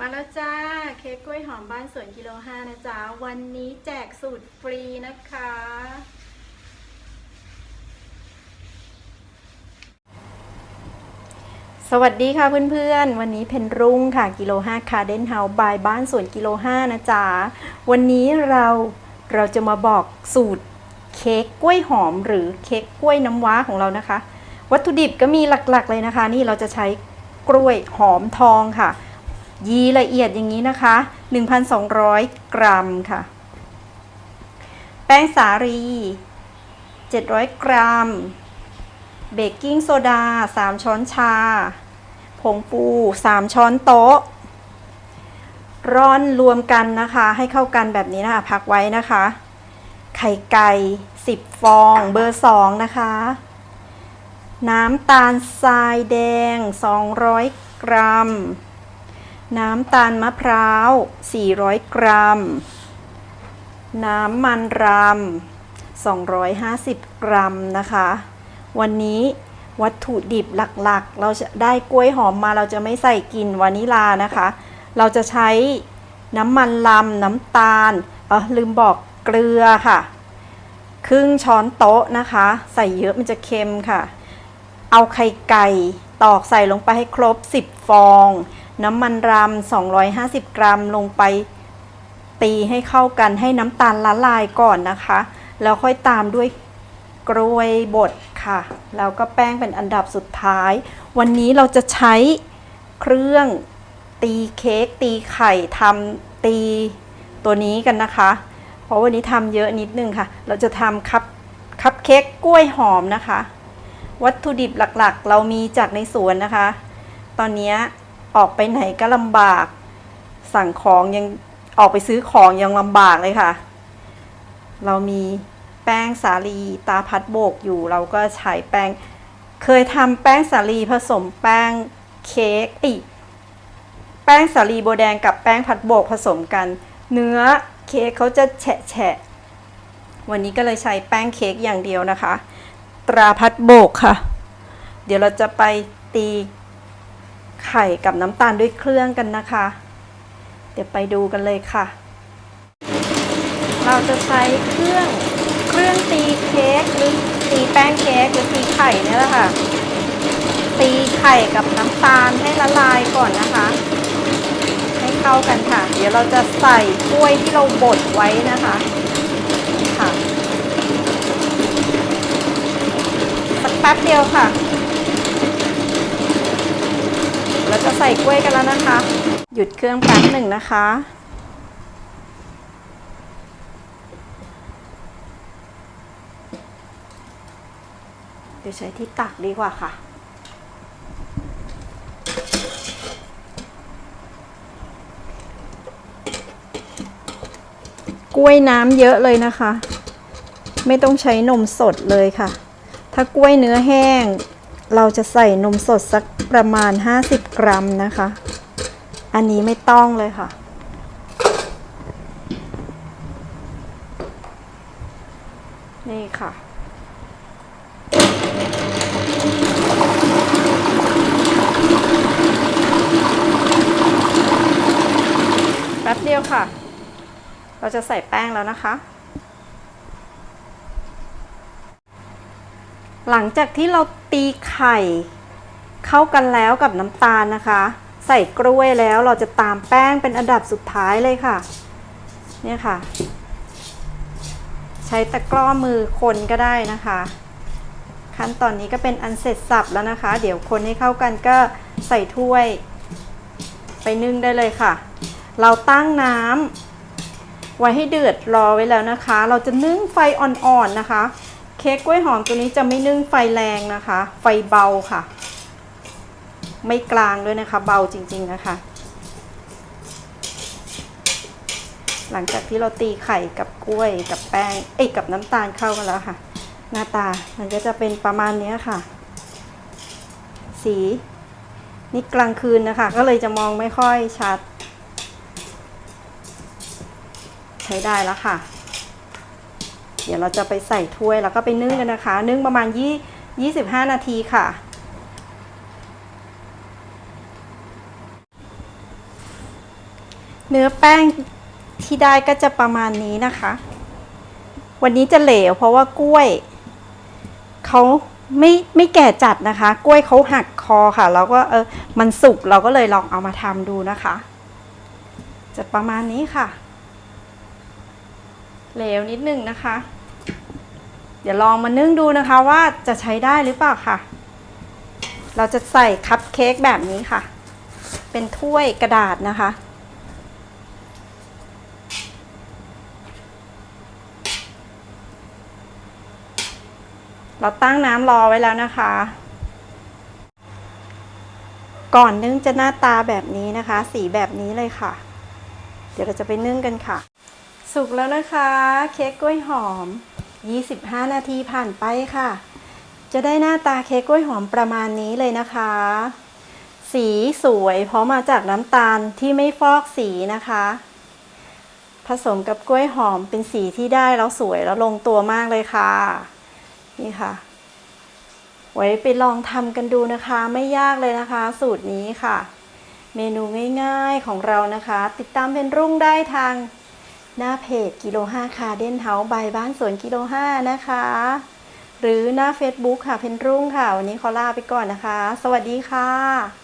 มาแล้วจ้า เค้กกล้วยหอมบ้านสวนกิโลห้านะจ๊ะ วันนี้แจกสูตรฟรีนะคะ สวัสดีค่ะเพื่อนๆ วันนี้เพนรุ่งค่ะกิโล5คาเดนเฮาส์บายบ้านสวนกิโล5นะจ๊ะ วันนี้เราเราจะมาบอกสูตรเค้กกล้วยหอมหรือเค้กกล้วยน้ำว้าของเรานะคะ วัตถุดิบก็มีหลักๆเลยนะคะ นี่เราจะใช้กล้วยหอมทองค่ะ ยีละเอียดอย่างนี้นะคะ 1,200 กรัมค่ะ แป้งสาลี 700 กรัม เบกกิ้งโซดา 3 ช้อนชา ผงปู 3 ช้อนโต๊ะ ร่อนรวมกันนะคะ ให้เข้ากันแบบนี้นะคะ พักไว้นะคะ ไข่ไก่ 10 ฟองเบอร์ 2 นะคะ น้ำตาลทรายแดง 200 กรัม น้ำตาลมะพร้าว 400 กรัม น้ำมันรำ250 กรัมนะคะ วันนี้วัตถุดิบหลักๆ เราจะได้กล้วยหอมมาเราจะไม่ใส่กลิ่นวานิลานะคะ เราจะใช้น้ำมันลำน้ำตาลเออลืมบอกเกลือค่ะ ครึ่งช้อนโต๊ะนะคะ ใส่เยอะมันจะเค็มค่ะ เอาไข่ไก่ตอกใส่ลงไปให้ครบ 10 ฟอง น้ำมันรำ250 กรัมลงไปตีให้เข้ากันให้น้ำตาลละลายก่อนนะคะ แล้วค่อยตามด้วยกรวยบดค่ะ แล้วก็แป้งเป็นอันดับสุดท้าย วันนี้เราจะใช้เครื่องตีเค้กตีไข่ทำตีตัวนี้กันนะคะ เพราะวันนี้ทำเยอะนิดนึงค่ะ เราจะทำคัพคัพเค้กกล้วยหอมนะคะ วัตถุดิบหลักๆ เรามีจากในสวนนะคะ ตอนนี้ ออกไปไหนก็ลำบาก สั่งของยังออกไปซื้อของยังลำบากเลยค่ะ เรามีแป้งสาลีตาพัดโบกอยู่ เราก็ใช้แป้ง เคยทำแป้งสาลีผสมแป้งเค้กอีกแป้งสาลีโบแดงกับแป้งพัดโบกผสมกัน เนื้อเค้กเขาจะแฉะแฉะวันนี้ก็เลยใช้แป้งเค้กอย่างเดียวนะคะ ตราพัดโบกค่ะ เดี๋ยวเราจะไปตี ไข่กับน้ำตาลด้วยเครื่องกันนะคะ เดี๋ยวไปดูกันเลยค่ะ เราจะใช้เครื่องเครื่องตีเค้กหรือตีแป้งเค้กหรือตีไข่เนี่ยแหละค่ะ ตีไข่กับน้ำตาลให้ละลายก่อนนะคะ ให้เข้ากันค่ะ เดี๋ยวเราจะใส่กล้วยที่เราบดไว้นะคะค่ะสักแป๊บเดียวค่ะ เรา จะใส่กล้วยกันแล้วนะคะ หยุดเครื่องแป๊บหนึ่งนะคะ เดี๋ยวใช้ที่ตักดีกว่าค่ะกล้วยน้ำเยอะเลยนะคะ ไม่ต้องใช้นมสดเลยค่ะ ถ้ากล้วยเนื้อแห้ง เราจะใส่นมสดสัก ประมาณ 50 กรัมนะคะ อันนี้ไม่ต้องเลยค่ะ นี่ค่ะแป๊บเดียวค่ะ เราจะใส่แป้งแล้วนะคะ หลังจากที่เราตีไข่ เข้ากันแล้วกับน้ำตาลนะคะ ใส่กล้วยแล้วเราจะตามแป้งเป็นอันดับสุดท้ายเลยค่ะ เนี่ยค่ะ ใช้ตะกร้อมือคนก็ได้นะคะ ขั้นตอนนี้ก็เป็นอันเสร็จสับแล้วนะคะ เดี๋ยวคนให้เข้ากันก็ใส่ถ้วย ไปนึ่งได้เลยค่ะ เราตั้งน้ำไว้ให้เดือดรอไว้แล้วนะคะ เราจะนึ่งไฟอ่อนๆนะคะ เค้กกล้วยหอมตัวนี้จะไม่นึ่งไฟแรงนะคะ ไฟเบาค่ะ ไม่กลางด้วยนะคะ เบาจริง ๆนะคะ หลังจากที่เราตีไข่กับกล้วยกับแป้งเอ้ยกับน้ำตาลเข้ากันแล้วค่ะ หน้าตามันก็จะเป็นประมาณนี้ค่ะ สีนี่กลางคืนนะคะ ก็เลยจะมองไม่ค่อยชัด ใช้ได้แล้วค่ะ เดี๋ยวเราจะไปใส่ถ้วยแล้วก็ไปนึ่งกันนะคะ นึ่งประมาณยี่25 นาทีค่ะ เนื้อแป้งที่ได้ก็จะประมาณนี้นะคะ วันนี้จะเหลวเพราะว่ากล้วยเขาไม่ไม่แก่จัดนะคะ กล้วยเขาหักคอค่ะ แล้วก็เออมันสุกเราก็เลยลองเอามาทำดูนะคะ จะประมาณนี้ค่ะ เหลวนิดนึงนะคะ เดี๋ยวลองมานึ่งดูนะคะว่าจะใช้ได้หรือเปล่าค่ะ เราจะใส่คัพเค้กแบบนี้ค่ะ เป็นถ้วยกระดาษนะคะ เราตั้งน้ำรอไว้แล้วนะคะ ก่อนนึ่งจะหน้าตาแบบนี้นะคะ สีแบบนี้เลยค่ะ เดี๋ยวเราจะไปนึ่งกันค่ะ สุกแล้วนะคะ เค้กกล้วยหอม 25 นาทีผ่านไปค่ะ จะได้หน้าตาเค้กกล้วยหอมประมาณนี้เลยนะคะ สีสวยเพราะมาจากน้ำตาลที่ไม่ฟอกสีนะคะผสมกับกล้วยหอมเป็นสีที่ได้แล้วสวยแล้วลงตัวมากเลยค่ะ นี่ค่ะ ไว้ไปลองทำกันดูนะคะ ไม่ยากเลยนะคะ สูตรนี้ค่ะ เมนูง่ายๆของเรานะคะ ติดตามเป็นรุ่งได้ทางหน้าเพจกิโล5คาเดนเฮาส์บายบ้านสวนกิโล5นะคะ หรือหน้า Facebook ค่ะเพนรุ่งค่ะ วันนี้ขอลาไปก่อนนะคะ สวัสดีค่ะ